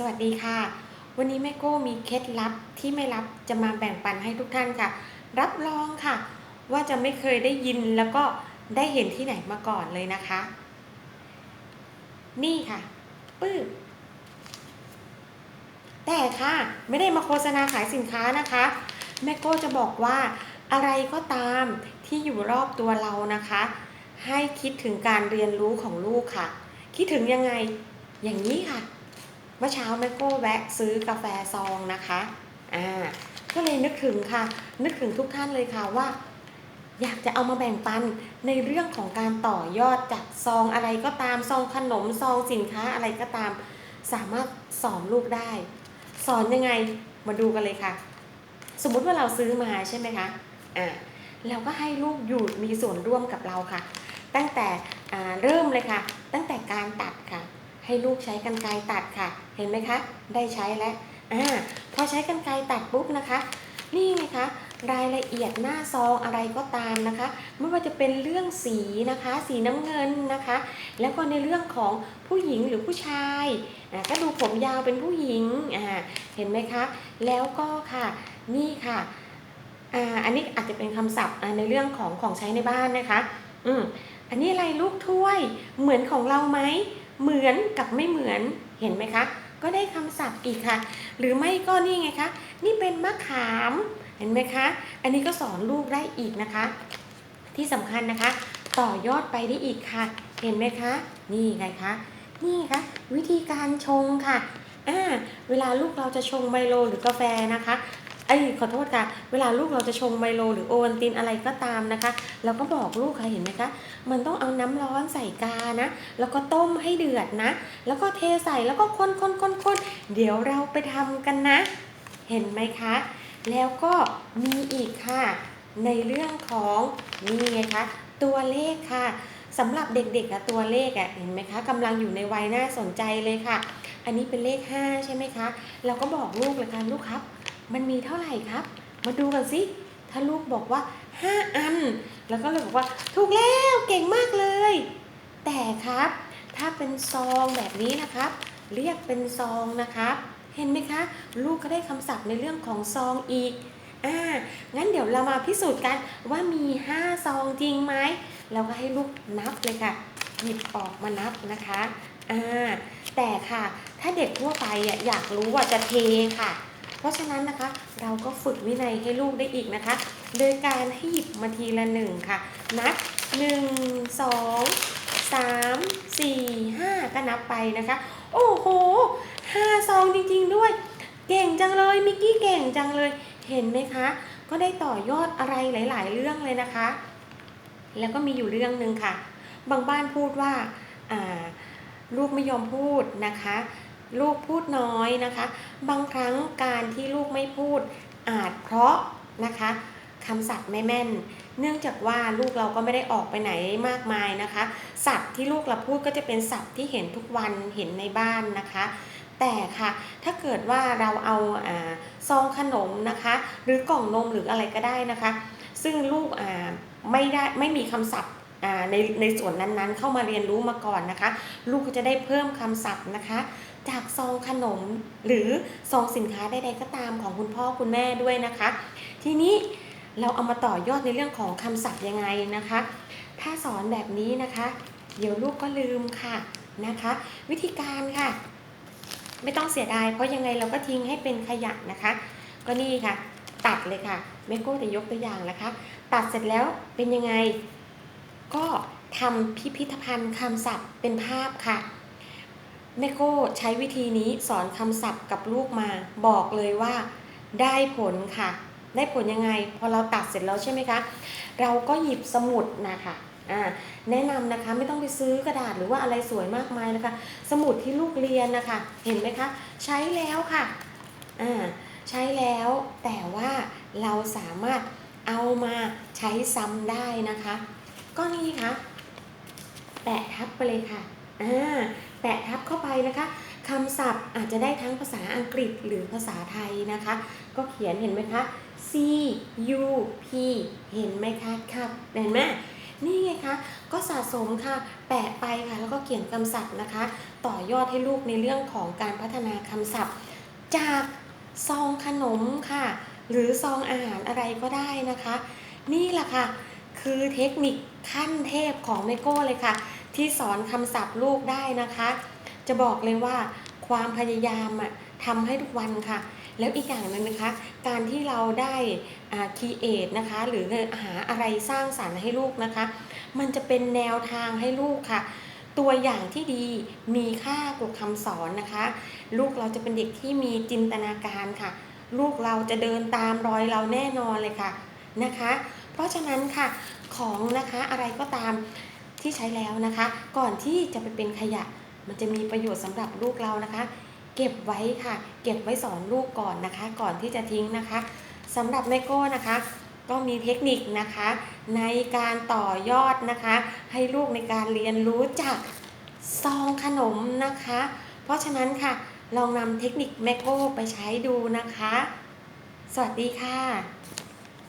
สวัสดีค่ะ วันนี้แม่โก้มีเคล็ดลับที่ไม่ลับจะมาแบ่งปันให้ทุกท่านค่ะ รับรองค่ะ ว่าจะไม่เคยได้ยินแล้วก็ได้เห็นที่ไหนมาก่อนเลยนะคะ นี่ค่ะปื้บแต่ค่ะไม่ได้มาโฆษณาขายสินค้านะคะ แม่โก้จะบอกว่าอะไรก็ตามที่อยู่รอบตัวเรานะคะ ให้คิดถึงการเรียนรู้ของลูกค่ะ คิดถึงยังไงอย่างนี้ค่ะ เมื่อเช้าแม่โก้แวะซื้อกาแฟซองนะคะอ่าก็เลยนึกถึงค่ะ นึกถึงทุกท่านเลยค่ะว่า อยากจะเอามาแบ่งปันในเรื่องของการต่อยอดจากซองอะไรก็ตามซองขนมซองสินค้าอะไรก็ตาม สามารถสอนลูกได้ สอนยังไงมาดูกันเลยค่ะ สมมุติว่าเราซื้อมาใช่ไหมคะอ่าเราก็ให้ลูกอยู่มีส่วนร่วมกับเราค่ะ ตั้งแต่อ่าเริ่มเลยค่ะ ตั้งแต่การตัดค่ะ ให้ลูกใช้กรรไกรตัดค่ะ เห็นไหมคะ ได้ใช้แล้วอ่าพอใช้กรรไกรตัดปุ๊บนะคะ นี่ไงคะรายละเอียดหน้าซองอะไรก็ตามนะคะ ไม่ว่าจะเป็นเรื่องสีนะคะ สีน้ำเงินนะคะ แล้วก็ในเรื่องของผู้หญิงหรือผู้ชายอ่าก็ดูผมยาวเป็นผู้หญิงอ่าเห็นไหมคะ แล้วก็ค่ะนี่ค่ะอ่าอันนี้อาจจะเป็นคำศัพท์ในเรื่องของของใช้ในบ้านนะคะอืมอันนี้อะไรลูกถ้วยเหมือนของเราไหม เหมือนกับไม่เหมือนเห็นไหมคะ ก็ได้คำศัพท์อีกค่ะ หรือไม่ก็นี่ไงคะนี่เป็นมะขามเห็นไหมคะ อันนี้ก็สอนลูกได้อีกนะคะ ที่สำคัญนะคะ ต่อยอดไปได้อีกค่ะ เห็นไหมคะ นี่ไงคะนี่คะวิธีการชงค่ะอ่าเวลาลูกเราจะชงไมโลหรือกาแฟนะคะ ไอ้ยขอโทษค่ะ เวลาลูกเราจะชงไมโล หรือโอวัลตินอะไรก็ตามนะคะ เราก็บอกลูกค่ะเห็นไหมคะ มันต้องเอาน้ำร้อนใส่กานะ แล้วก็ต้มให้เดือดนะ แล้วก็เทใส่แล้วก็คนคนคนคนเดี๋ยวเราไปทำกันนะ เห็นไหมคะ แล้วก็มีอีกค่ะ ในเรื่องของนี่ไงคะตัวเลขค่ะสำหรับเด็กๆอะตัวเลขอะเห็นไหมคะกำลังอยู่ในวัยน่าสนใจเลยค่ะ อันนี้เป็นเลข 5 ใช่ไหมคะ เราก็บอกลูกเลยค่ะลูกครับ มันมีเท่าไหร่ครับ มาดูกันสิถ้าลูกบอกว่า 5 อัน แล้วก็เลยบอกว่า ถูกแล้วเก่งมากเลย แต่ครับ ถ้าเป็นซองแบบนี้นะครับ เรียกเป็นซองนะครับ เห็นไหมคะ ลูกก็ได้คำศัพท์ในเรื่องของซองอีกอ่างั้นเดี๋ยวเรามาพิสูจน์กันว่ามี 5 ซองจริงไหมเราก็ให้ลูกนับเลยค่ะ หยิบออกมานับนะคะอ่าแต่ค่ะ ถ้าเด็กทั่วไปอะอยากรู้ว่าจะเทค่ะ เพราะฉะนั้นนะคะเราก็ฝึกวินัยให้ลูกได้อีกนะคะ โดยการให้หยิบมาทีละหนึ่งค่ะ นับหนึ่งสองสามสี่ห้าก็นับไปนะคะ โอ้โหห้าซองจริงๆด้วย เก่งจังเลยมิกกี้เก่งจังเลยเห็นไหมคะ ก็ได้ต่อยอดอะไรหลาย ๆ เรื่องเลยนะคะ แล้วก็มีอยู่เรื่องหนึ่งค่ะ บางบ้านพูดว่าอ่าลูกไม่ยอมพูดนะคะ ลูกพูดน้อยนะคะ บางครั้งการที่ลูกไม่พูดอาจเพราะนะคะคำศัพท์ไม่แม่น เนื่องจากว่าลูกเราก็ไม่ได้ออกไปไหนมากมายนะคะศัพท์ที่ลูกเราพูดก็จะเป็นศัพท์ที่เห็นทุกวันเห็นในบ้านนะคะ แต่ค่ะถ้าเกิดว่าเราเอาอซองขนมนะคะ หรือกล่องนมหรืออะไรก็ได้นะคะ ซึ่งลูกไม่ได้ไม่มีคำศัพท์ ในในส่วนนั้นๆ เข้ามาเรียนรู้มาก่อนนะคะ ลูกก็จะได้เพิ่มคำศัพท์นะคะ จากซองขนมหรือซองสินค้าใดๆก็ตามของคุณพ่อคุณแม่ด้วยนะคะ ทีนี้เราเอามาต่อยอดในเรื่องของคำศัพท์ยังไงนะคะ ถ้าสอนแบบนี้นะคะ เดี๋ยวลูกก็ลืมค่ะนะคะ วิธีการค่ะ ไม่ต้องเสียดาย เพราะยังไงเราก็ทิ้งให้เป็นขยะนะคะ ก็นี่ค่ะ ตัดเลยค่ะแม่โก้จะยกตัวอย่างนะคะ ตัดเสร็จแล้วเป็นยังไง ก็ทำพิพิธภัณฑ์คำศัพท์เป็นภาพค่ะแม่โก้ใช้วิธีนี้สอนคำศัพท์กับลูกมา บอกเลยว่า ได้ผลค่ะ ได้ผลยังไง พอเราตัดเสร็จแล้วใช่ไหมคะ เราก็หยิบสมุดนะคะอ่าแนะนำนะคะไม่ต้องไปซื้อกระดาษหรือว่าอะไรสวยมากมายนะคะ สมุดที่ลูกเรียนนะคะ เห็นไหมคะ ใช้แล้วค่ะอ่าใช้แล้วแต่ว่าเราสามารถเอามาใช้ซ้ำได้นะคะ ก็นี่ค่ะแปะทับไปเลยค่ะอ่าแปะทับเข้าไปนะคะคำศัพท์อาจจะได้ทั้งภาษาอังกฤษหรือภาษาไทยนะคะ ก็เขียนเห็นไหมคะ C U P เห็นไหมคะครับเห็นไหมนี่ไงคะ ก็สะสมค่ะ แปะไปค่ะ แล้วก็เขียนคำศัพท์นะคะ ต่อยอดให้ลูกในเรื่องของการพัฒนาคำศัพท์ จากซองขนมค่ะ หรือซองอาหารอะไรก็ได้นะคะ นี่แหละค่ะ คือเทคนิคขั้นเทพของแมโก้เลยค่ะ ที่สอนคำศัพท์ลูกได้นะคะ จะบอกเลยว่าความพยายามอะทำให้ทุกวันค่ะ แล้วอีกอย่างหนึ่งนะคะ การที่เราได้คีเอทนะคะ หรือหาอะไรสร้างสรรค์ให้ลูกนะคะ มันจะเป็นแนวทางให้ลูกค่ะ ตัวอย่างที่ดีมีค่ากว่าคำสอนนะคะ ลูกเราจะเป็นเด็กที่มีจินตนาการค่ะ ลูกเราจะเดินตามรอยเราแน่นอนเลยค่ะนะคะ เพราะฉะนั้นค่ะ ของนะคะอะไรก็ตามที่ใช้แล้วนะคะ ก่อนที่จะไปเป็นขยะ มันจะมีประโยชน์สำหรับลูกเรานะคะ เก็บไว้ค่ะ เก็บไว้สอนลูกก่อนนะคะ ก่อนที่จะทิ้งนะคะสำหรับแม่โก้นะคะ ก็มีเทคนิคนะคะ ในการต่อยอดนะคะ ให้ลูกในการเรียนรู้จากซองขนมนะคะ เพราะฉะนั้นค่ะลองนำเทคนิคแมโก้ไปใช้ดูนะคะ สวัสดีค่ะ